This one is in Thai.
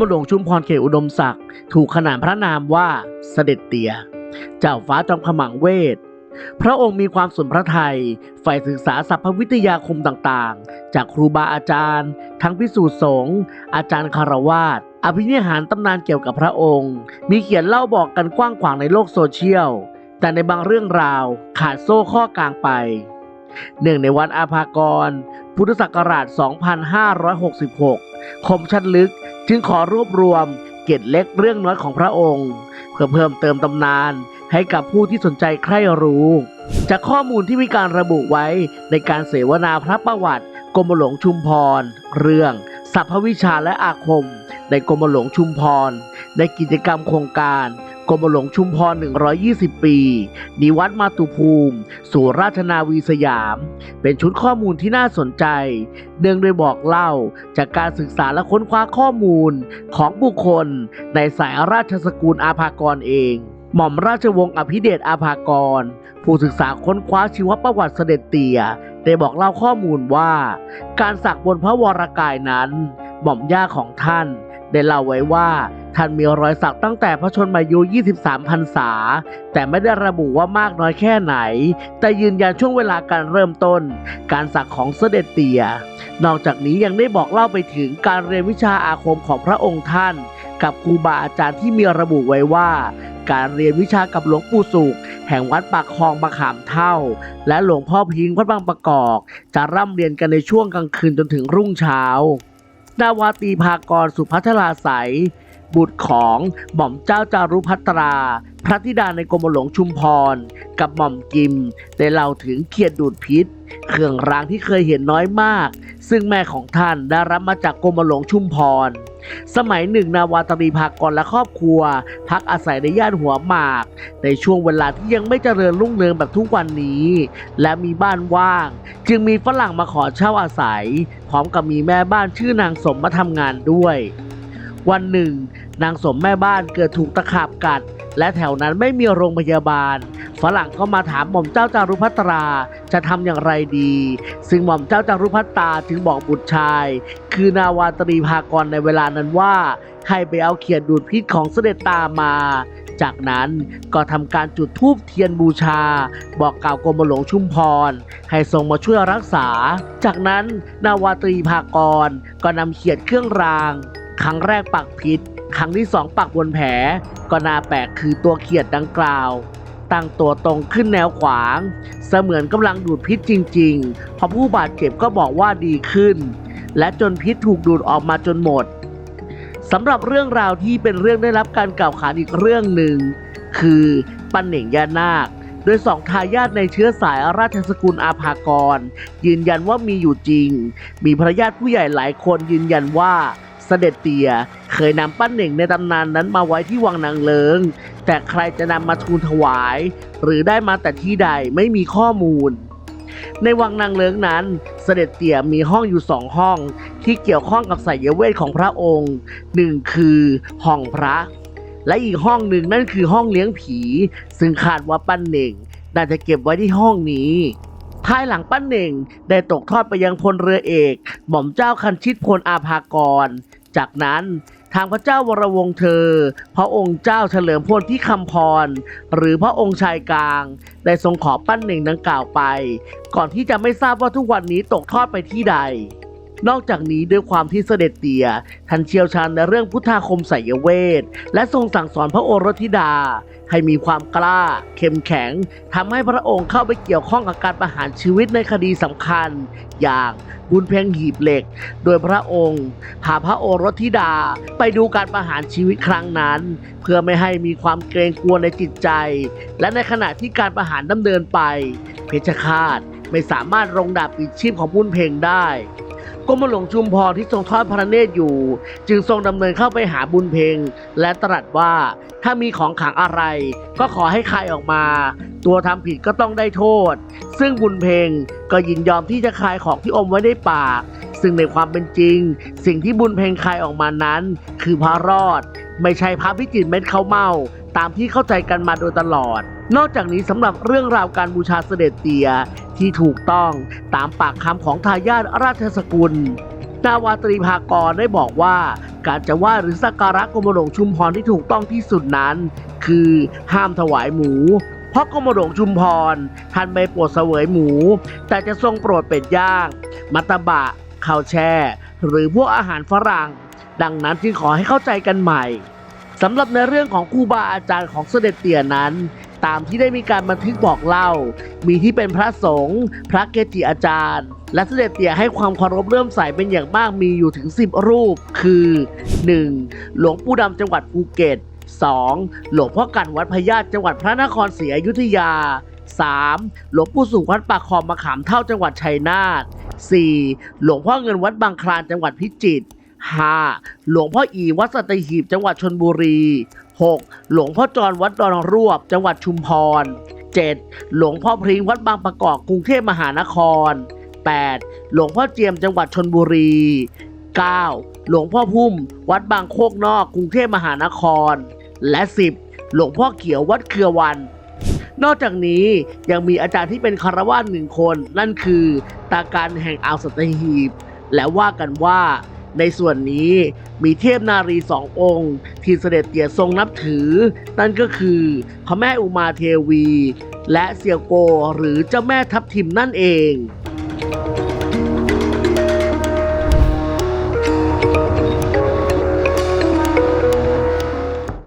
มหลวงชุมพรเขตอุดมศักดิ์ถูกขนานพระนามว่าเสด็จเตี่ยเจ้าฟ้าจอมขมังเวท พระองค์มีความสนพระไทยใฝ่ศึกษาสรรพวิทยาคมต่างๆ จากครูบาอาจารย์ ทั้งพิสูจน์สงฆ์อาจารย์คารวาสอภินิหารตำนานเกี่ยวกับพระองค์ มีเขียนเล่าบอกกันกว้างขวางในโลกโซเชียล แต่ในบางเรื่องราวขาดโซ่ข้อกลางไปเนื่องในวันอาภากร พุทธศักราช 2566 คมชัดลึก จึงขอรวบรวมเกร็ดเล็กเรื่องน้อยของพระองค์ เพื่อเพิ่มเติมตำนานให้กับผู้ที่สนใจใคร่รู้ จากข้อมูลที่มีการระบุไว้ในการเสวนาพระประวัติ กรมหลวงชุมพร เรื่องสัพพวิชาและอาคม ในกรมหลวงชุมพร ในกิจกรรมโครงการ กรมหลวงชุมพร 120 ปี นิวัดมาตุภูมิ สู่ราชนาวีสยาม เป็นชุดข้อมูลที่น่าสนใจ เนื่องโดยบอกเล่าจากการศึกษาและค้นคว้าข้อมูลของบุคคลในสายราชสกุลอาภากรเอง หม่อมราชวงศ์อภิเดชอาภากร ผู้ศึกษาค้นคว้าชีวประวัติเสด็จเตี่ยได้บอกเล่าข้อมูลว่า การสักบนพระวรกายนั้น หม่อมย่าของท่าน ได้เล่าไว้ว่าท่านมีรอยสักตั้งแต่พระชนมายุ 23 พรรษา แต่ไม่ได้ระบุว่ามากน้อยแค่ไหน แต่ยืนยันช่วงเวลาการเริ่มต้น การสักของเสด็จเตีย นอกจากนี้ยังได้บอกเล่าไปถึงการเรียนวิชาอาคมของพระองค์ท่าน กับครูบาอาจารย์ที่มีระบุไว้ว่า การเรียนวิชากับหลวงปู่สุข แห่งวัดปากคลองมะขามเท่า และหลวงพ่อพิงค์วัดบางประกอบจะร่ำเรียนกันในช่วงกลางคืนจนถึงรุ่งเช้า นาวาตีภากรสุพัทราใสย บุตรของหม่อมเจ้าจารุพัตรา พระธิดาในกรมหลวงชุมพร กับหม่อมกิม ได้เล่าถึงเขียดดูดพิษ เครื่องรางที่เคยเห็นน้อยมาก ซึ่งแม่ของท่านได้รับมาจากกรมหลวงชุมพร สมัยหนึ่งนาวาตรีภากรและครอบครัว พักอาศัยในย่านหัวหมาก ในช่วงเวลาที่ยังไม่เจริญรุ่งเรืองแบบทุกวันนี้ และมีบ้านว่าง จึงมีฝรั่งมาขอเช่าอาศัย พร้อมกับมีแม่บ้านชื่อนางสมมาทำงานด้วยวันหนึ่ง นางสมแม่บ้านเกิดถูกตะขาบกัด และแถวนั้นไม่มีโรงพยาบาล ฝรั่งก็มาถามหม่อมเจ้าจารุพัตราจะทำอย่างไรดี ซึ่งหม่อมเจ้าจารุพัตราจึงบอกบุตรชาย คือนาวาตรีภากรในเวลานั้นว่าให้ไปเอาเขียดดูดพิษของเสด็จตามมา จากนั้นก็ทำการจุดธูปเทียนบูชา บอกกล่าวกรมหลวงชุมพร ให้ทรงมาช่วยรักษา จากนั้นนาวาตรีภากรก็นำเขียดเครื่องราง ครั้งแรกปักพิษ ครั้งที่สองปักบนแผลก็น่าแปลกคือตัวเขียดดังกล่าว ตั้งตัวตรงขึ้นแนวขวาง เสมือนกำลังดูดพิษจริงๆพอผู้บาดเจ็บก็บอกว่าดีขึ้น และจนพิษถูกดูดออกมาจนหมดสำหรับเรื่องราวที่เป็นเรื่องได้รับการกล่าวขานอีกเรื่องหนึ่ง คือปันเหน่งยานาค โดยสองทายาทในเชื้อสายราชสกุลอาภากร ยืนยันว่ามีอยู่จริง มีพระญาติผู้ใหญ่หลายคนยืนยันว่า เสด็จเตี่ยเคยนำปั้นหนึ่งในตำนานนั้นมาไว้ที่วังนางเลิง แต่ใครจะนำมาทูลถวาย หรือได้มาแต่ที่ใดไม่มีข้อมูล ในวังนางเลิงนั้น เสด็จเตี่ยมีห้องอยู่สองห้องที่เกี่ยวข้องกับสายเวทของพระองค์หนึ่งคือห้องพระ และอีกห้องหนึ่งนั่นคือห้องเลี้ยงผี ซึ่งคาดว่าปั้นหนึ่งน่าจะเก็บไว้ที่ห้องนี้ภายหลังปั้นเหน่งได้ตกทอดไปยังพลเรือเอก หม่อมเจ้าคันชิตพลอาภากร จากนั้นทางพระเจ้าวรวงเธอ พระองค์เจ้าเฉลิมพลที่คำพร หรือพระองค์ชายกลาง ได้ทรงขอปั้นเหน่งดังกล่าวไป ก่อนที่จะไม่ทราบว่าทุกวันนี้ตกทอดไปที่ใด นอกจากนี้ด้วยความที่เสด็จเตียท่านเชี่ยวชาญในเรื่องพุทธาคมไสยเวท และทรงสั่งสอนพระโอรสธิดา ให้มีความกล้า เข้มแข็งทำให้พระองค์เข้าไปเกี่ยวข้องกับการประหารชีวิตในคดีสำคัญ อย่างบุญเพ็งหีบเหล็ก โดยพระองค์พาพระโอรสธิดาไปดูการประหารชีวิตครั้งนั้น เพื่อไม่ให้มีความเกรงกลัวในจิตใจ และในขณะที่การประหารดำเนินไป เพชฌฆาตไม่สามารถลงดาบปิดชีพของบุญเพ็งได้ กรมหลวงชุมพรที่ทรงทอดพระเนตรอยู่ จึงทรงดำเนินเข้าไปหาบุญเพ็งและตรัสว่าถ้ามีของขังอะไร ก็ขอให้คายออกมา ตัวทำผิดก็ต้องได้โทษ ซึ่งบุญเพ็งก็ยินยอมที่จะคายของที่อมไว้ในปาก ซึ่งในความเป็นจริง สิ่งที่บุญเพ็งคายออกมานั้น คือพระรอด ไม่ใช่พระพิจิตรเม็ดเขาวเมา ตามที่เข้าใจกันมาโดยตลอด นอกจากนี้สำหรับเรื่องราวการบูชาเสด็จเตียที่ถูกต้องตามปากคำของทายาทราชสกุล นาวาตรีภากรได้บอกว่า การจะไหว้หรือสักการะกรมหลวงชุมพรที่ถูกต้องที่สุดนั้น คือห้ามถวายหมู เพราะกรมหลวงชุมพรท่านไม่โปรดเสวยหมู แต่จะทรงโปรดเป็ดย่าง มัตตบะข้าวแช่ หรือพวกอาหารฝรั่ง ดังนั้นจึงขอให้เข้าใจกันใหม่สำหรับในเรื่องของครูบาอาจารย์ของเสด็จเตี่ยนั้น ตามที่ได้มีการบันทึกบอกเล่า มีที่เป็นพระสงฆ์พระเกจิอาจารย์ และเสด็จเตี่ยให้ความเคารพเริ่อมใสเป็นอย่างมากมีอยู่ถึง 10 รูป คือ 1. หลวงปู่ดำจังหวัดภูเก็ต 2. หลวงพ่อกันวัดพญาตจังหวัดพระนครศรีอยุธยา 3. หลวงปู่สุขวัดปากคลองมะขามเท่าจังหวัดชัยนาท 4. หลวงพ่อเงินวัดบางคลานจังหวัดพิจิตร 5. หลวงพ่ออีวัดสัตหีบจังหวัดชนบุรี 6. หลวงพ่อจรวัดดอนรวบ จังหวัดชุมพร 7. หลวงพ่อพริงวัดบางประกอบกรุงเทพมหานคร 8. หลวงพ่อเจียมจังหวัดชนบุรี 9. หลวงพ่อพุ่ม วัดบางโคกนอกกรุงเทพมหานคร และ 10. หลวงพ่อเขียววัดเครือวัน นอกจากนี้ยังมีอาจารย์ที่เป็นคารวาสหนึ่งคน นั่นคือ ตาการแห่งอ่าวสัตหีบ และว่ากันว่า ในส่วนนี้มีเทพนารีสององค์ ที่เสด็จเตี่ยทรงนับถือ นั่นก็คือพระแม่อุมาเทวี และเสียวโกหรือเจ้าแม่ทับทิมนั่นเอง